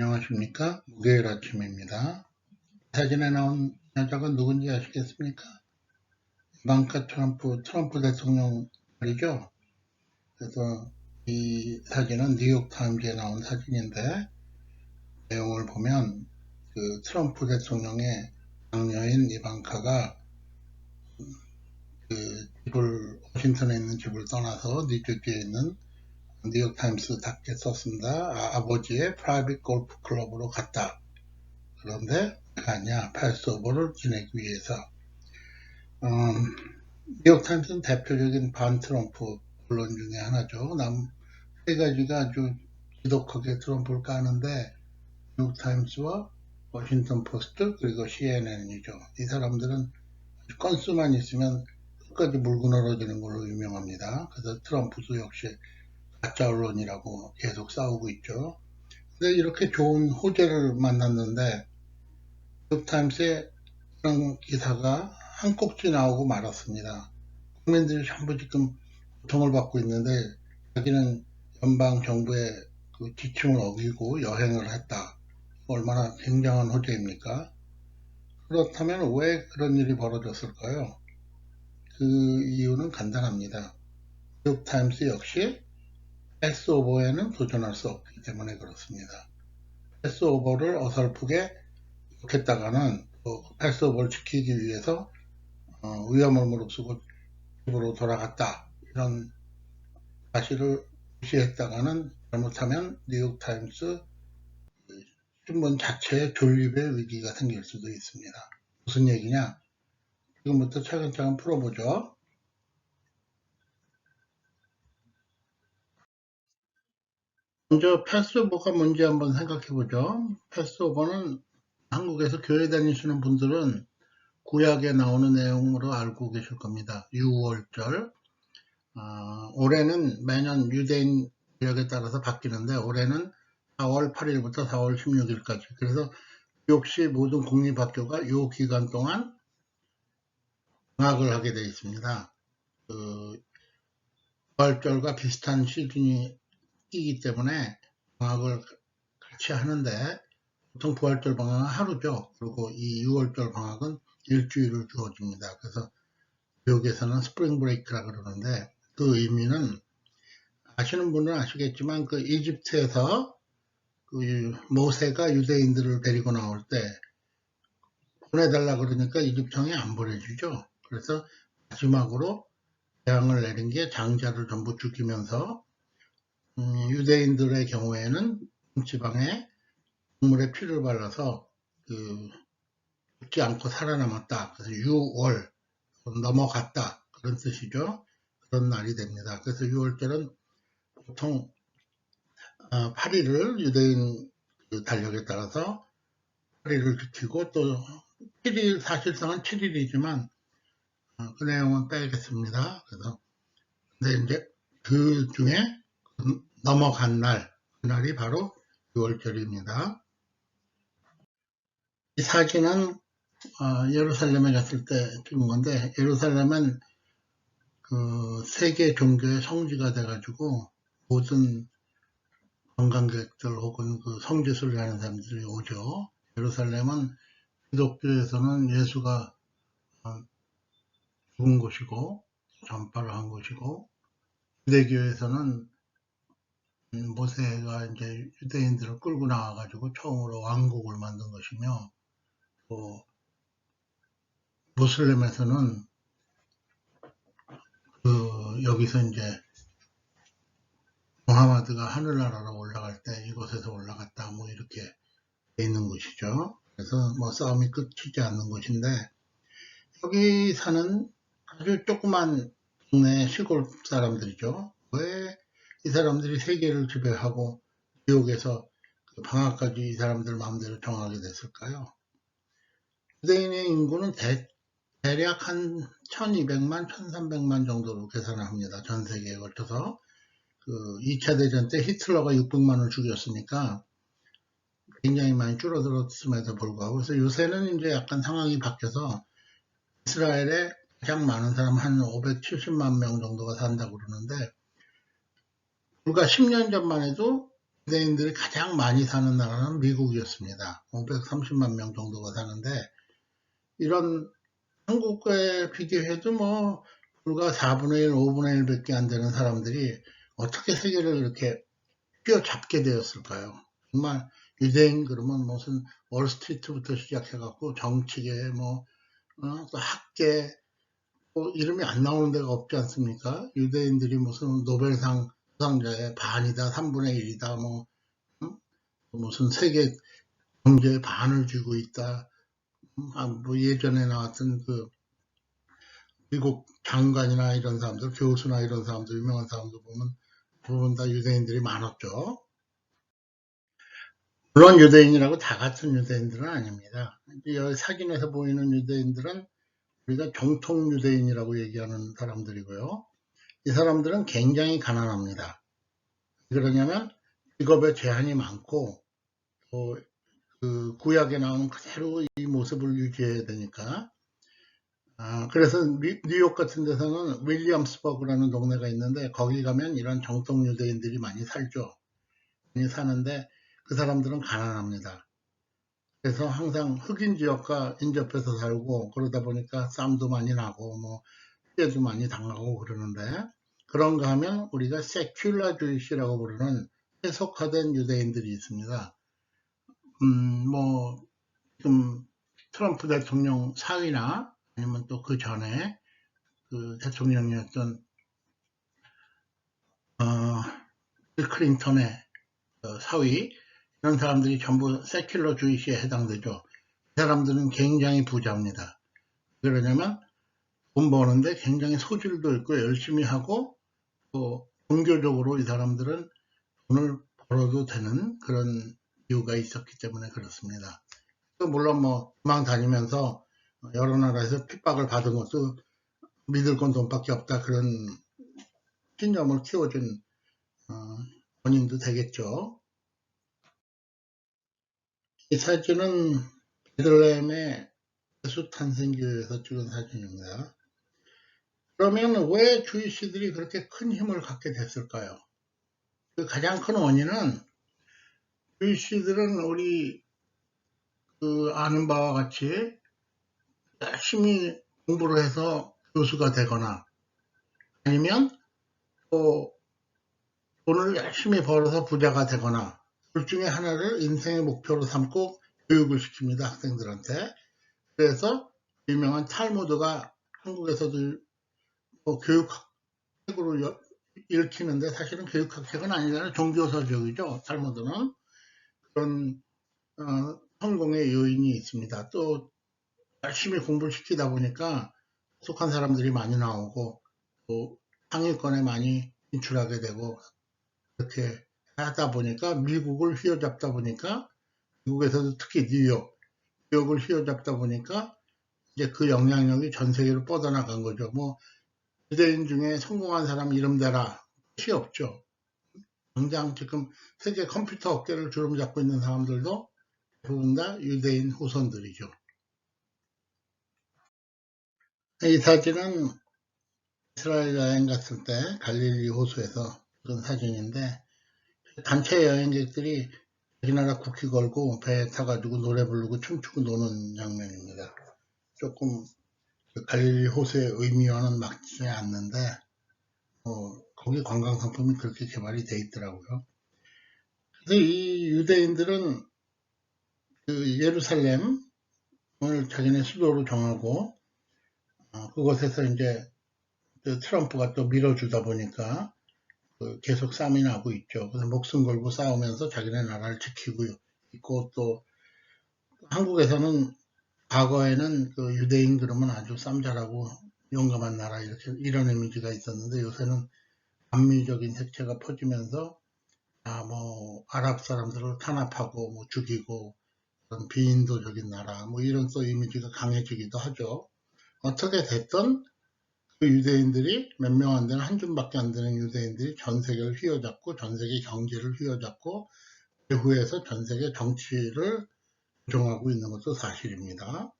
안녕하십니까 목요일 아침입니다. 사진에 나온 여자가 누군지 아시겠습니까? 이방카 트럼프 트럼프 대통령 말이죠. 그래서 이 사진은 뉴욕 타임즈에 나온 사진인데 내용을 보면 그 트럼프 대통령의 장녀인 이방카가 그 집을 워싱턴에 있는 집을 떠나서 뉴저지에 있는 뉴욕타임스 답게 썼습니다. 아, 버지의 프라이빗 골프 클럽으로 갔다. 그런데 아니야 패스오버를 지내기 위해서 음, 뉴욕타임스는 대표적인 반 트럼프 언론 중에 하나죠. 남 세 가지가 아주 지독하게 트럼프를 까는데 뉴욕타임스와 워싱턴 포스트 그리고 CNN이죠. 이 사람들은 건수만 있으면 끝까지 물고 늘어지는 걸로 유명합니다. 그래서 트럼프도 역시 가짜 언론이라고 계속 싸우고 있죠. 근데 이렇게 좋은 호재를 만났는데 뉴타임스에 그런 기사가 한 꼭지 나오고 말았습니다. 국민들이 전부 지금 고통을 받고 있는데 자기는 연방 정부의 그 지침을 어기고 여행을 했다. 얼마나 굉장한 호재입니까? 그렇다면 왜 그런 일이 벌어졌을까요? 그 이유는 간단합니다. 뉴타임스 역시 패스 오버에는 도전할 수 없기 때문에 그렇습니다. 패스 오버를 어설프게 했다가는 또 패스 오버를 지키기 위해서 어, 위험을 무릅쓰고 집으로 돌아갔다 이런 사실을 무시했다가는 잘못하면 뉴욕타임스 신문 자체의 존립의 위기가 생길 수도 있습니다. 무슨 얘기냐? 지금부터 차근차근 풀어보죠. 먼저 패스오버가 뭔지 한번 생각해 보죠. 패스오버는 한국에서 교회 다니시는 분들은 구약에 나오는 내용으로 알고 계실 겁니다. 6월절. 어, 올해는 매년 유대인 구약에 따라서 바뀌는데 올해는 4월 8일부터 4월 16일까지. 그래서 역시 모든 공립학교가 이 기간 동안 방학을 하게 되어 있습니다. 그, 부활절과 비슷한 시즌이 끼기 때문에 방학을 같이 하는데 보통 부활절 방학은 하루죠. 그리고 이 6월절 방학은 일주일을 주어집니다. 그래서 미국에서는 스프링 브레이크라 그러는데 그 의미는 아시는 분은 아시겠지만 그 이집트에서 그 모세가 유대인들을 데리고 나올 때 보내달라 그러니까 이집트청이 안 보내주죠. 그래서 마지막으로 재앙을 내린 게 장자를 전부 죽이면서 음, 유대인들의 경우에는 지방에 동물의 피를 발라서 그 죽지 않고 살아남았다. 그래서 6월 넘어갔다 그런 뜻이죠. 그런 날이 됩니다. 그래서 6월절은 보통 8일을 어, 유대인 그 달력에 따라서 8일을 지키고 또 7일 사실상은 7일이지만 어, 그 내용은 빼겠습니다. 그래서 근데 이제 그 중에 넘어간 날, 그날이 바로 6월절입니다. 이 사진은 어, 예루살렘에 갔을 때 찍은 건데 예루살렘은 그 세계 종교의 성지가 돼가지고 모든 관광객들 혹은 그 성지순례 하는 사람들이 오죠. 예루살렘은 기독교에서는 예수가 어, 죽은 곳이고 전파를 한 곳이고 유대교에서는 음, 모세가 이제 유대인들을 끌고 나와가지고 처음으로 왕국을 만든 것이며 또 무슬림에서는 그 여기서 이제 무하마드가 하늘나라로 올라갈 때 이곳에서 올라갔다 뭐 이렇게 돼 있는 곳이죠. 그래서 뭐 싸움이 끝이지 않는 곳인데 여기 사는 아주 조그만 동네 시골 사람들이죠. 왜 이 사람들이 세계를 지배하고 뉴욕에서 그 방학까지 이 사람들 마음대로 정하게 됐을까요? 유대인의 인구는 대, 대략 한 1200만, 1300만 정도로 계산을 합니다. 전 세계에 걸쳐서. 그 2차 대전 때 히틀러가 600만을 죽였으니까 굉장히 많이 줄어들었음에도 불구하고 그래서 요새는 이제 약간 상황이 바뀌어서 이스라엘에 가장 많은 사람 한 570만 명 정도가 산다고 그러는데 불과 10년 전만 해도 유대인들이 가장 많이 사는 나라는 미국이었습니다. 530만 명 정도가 사는데 이런 한국과에 비교해도 뭐 불과 4분의 1, 5분의 1밖에 안 되는 사람들이 어떻게 세계를 이렇게 휘어잡게 되었을까요? 정말 유대인 그러면 무슨 월스트리트부터 시작해갖고 정치계 뭐 어, 또 학계 뭐 이름이 안 나오는 데가 없지 않습니까? 유대인들이 무슨 노벨상 수상자의 반이다, 3분의 1이다, 뭐 응? 무슨 세계 경제의 반을 쥐고 있다. 아, 뭐 예전에 나왔던 그 미국 장관이나 이런 사람들, 교수나 이런 사람들, 유명한 사람들 보면 대부분 다 유대인들이 많았죠. 물론 유대인이라고 다 같은 유대인들은 아닙니다. 여기 사진에서 보이는 유대인들은 우리가 정통 유대인이라고 얘기하는 사람들이고요. 이 사람들은 굉장히 가난합니다. 왜 그러냐면 직업에 제한이 많고 또 그 구약에 나오는 그대로 이 모습을 유지해야 되니까 아, 그래서 미- 뉴욕 같은 데서는 윌리엄스버그라는 동네가 있는데 거기 가면 이런 정통 유대인들이 많이 살죠. 많이 사는데 그 사람들은 가난합니다. 그래서 항상 흑인 지역과 인접해서 살고 그러다 보니까 싸움도 많이 나고 뭐 피해도 많이 당하고 그러는데 그런가 하면 우리가 세큘라 주이시라고 부르는 해석화된 유대인들이 있습니다. 음, 뭐, 지금 트럼프 대통령 사위나 아니면 또 그 전에 그 대통령이었던 어, 빌 클린턴의 어, 사위 이런 사람들이 전부 세큘러 주의시에 해당되죠. 이 사람들은 굉장히 부자입니다. 그러냐면 돈 버는데 굉장히 소질도 있고 열심히 하고 또 종교적으로 이 사람들은 돈을 벌어도 되는 그런 이유가 있었기 때문에 그렇습니다. 또 물론 뭐 도망 다니면서 여러 나라에서 핍박을 받은 것도 믿을 건 돈밖에 없다 그런 신념을 키워준 어, 원인도 되겠죠. 이 사진은 베들레헴의 예수 탄생교회에서 찍은 사진입니다. 그러면 왜 주이시들이 그렇게 큰 힘을 갖게 됐을까요? 그 가장 큰 원인은 주이시들은 우리 그 아는 바와 같이 열심히 공부를 해서 교수가 되거나 아니면 또 돈을 열심히 벌어서 부자가 되거나 둘 중에 하나를 인생의 목표로 삼고 교육을 시킵니다 학생들한테 그래서 유명한 탈무드가 한국에서도 뭐 교육학으로 여- 읽히는데 사실은 교육학책은 아니잖아요. 종교서적이죠. 탈무드는. 그런 어, 성공의 요인이 있습니다. 또 열심히 공부를 시키다 보니까 속한 사람들이 많이 나오고 또 상위권에 많이 진출하게 되고 그렇게 하다 보니까 미국을 휘어잡다 보니까 미국에서도 특히 뉴욕, 뉴욕을 휘어잡다 보니까 이제 그 영향력이 전 세계로 뻗어나간 거죠. 뭐 유대인 중에 성공한 사람 이름 대라 뜻이 없죠. 당장 지금 세계 컴퓨터 업계를 주름 잡고 있는 사람들도 대부분 다 유대인 후손들이죠. 이 사진은 이스라엘 여행 갔을 때 갈릴리 호수에서 찍은 사진인데 단체 여행객들이 우리나라 국기 걸고 배에 타가지고 노래 부르고 춤추고 노는 장면입니다. 조금 그 갈릴리 호수의 의미와는 맞지 않는데 어, 거기 관광 상품이 그렇게 개발이 돼 있더라고요. 그래서 이 유대인들은 그 예루살렘을 자기네 수도로 정하고 어, 그곳에서 이제 그 트럼프가 또 밀어주다 보니까 그 계속 싸움이 나고 있죠. 그래서 목숨 걸고 싸우면서 자기네 나라를 지키고 있고 또 한국에서는 과거에는 그 유대인 그러면 아주 쌈잘하고 용감한 나라 이렇게 이런 이미지가 있었는데 요새는 반미적인 색채가 퍼지면서 아 뭐 아랍 사람들을 탄압하고 뭐 죽이고 그런 비인도적인 나라 뭐 이런 또 이미지가 강해지기도 하죠. 어떻게 됐든 그 유대인들이 몇 명 안 되는 한 줌밖에 안 되는 유대인들이 전 세계를 휘어잡고 전 세계 경제를 휘어잡고 배후에서 전 세계 정치를 조종하고 있는 것도 사실입니다.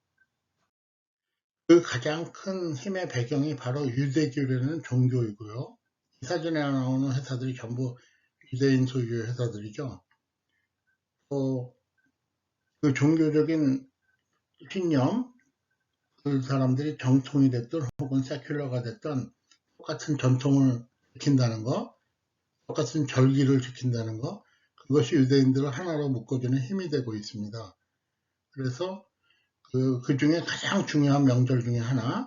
그 가장 큰 힘의 배경이 바로 유대교라는 종교이고요. 이 사진에 나오는 회사들이 전부 유대인 소유 회사들이죠. 또, 그 종교적인 신념, 그 사람들이 정통이 됐든 혹은 세큘러가 됐든 똑같은 전통을 지킨다는 거, 똑같은 절기를 지킨다는 거, 그것이 유대인들을 하나로 묶어주는 힘이 되고 있습니다. 그래서 그, 그 중에 가장 중요한 명절 중에 하나,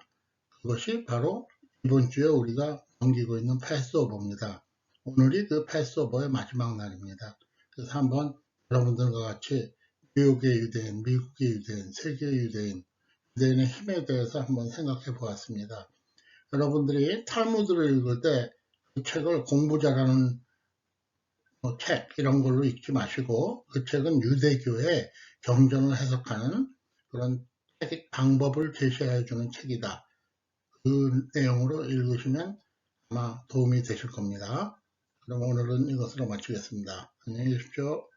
그것이 바로 이번 주에 우리가 넘기고 있는 패스오버입니다. 오늘이 그 패스오버의 마지막 날입니다. 그래서 한번 여러분들과 같이 뉴욕의 유대인, 미국의 유대인, 세계의 유대인, 유대인의 힘에 대해서 한번 생각해 보았습니다. 여러분들이 탈무드를 읽을 때 그 책을 공부 잘하는 뭐책 이런 걸로 읽지 마시고 그 책은 유대교의 경전을 해석하는 그런 책 방법을 제시해 주는 책이다. 그 내용으로 읽으시면 아마 도움이 되실 겁니다. 그럼 오늘은 이것으로 마치겠습니다. 안녕히 계십시오.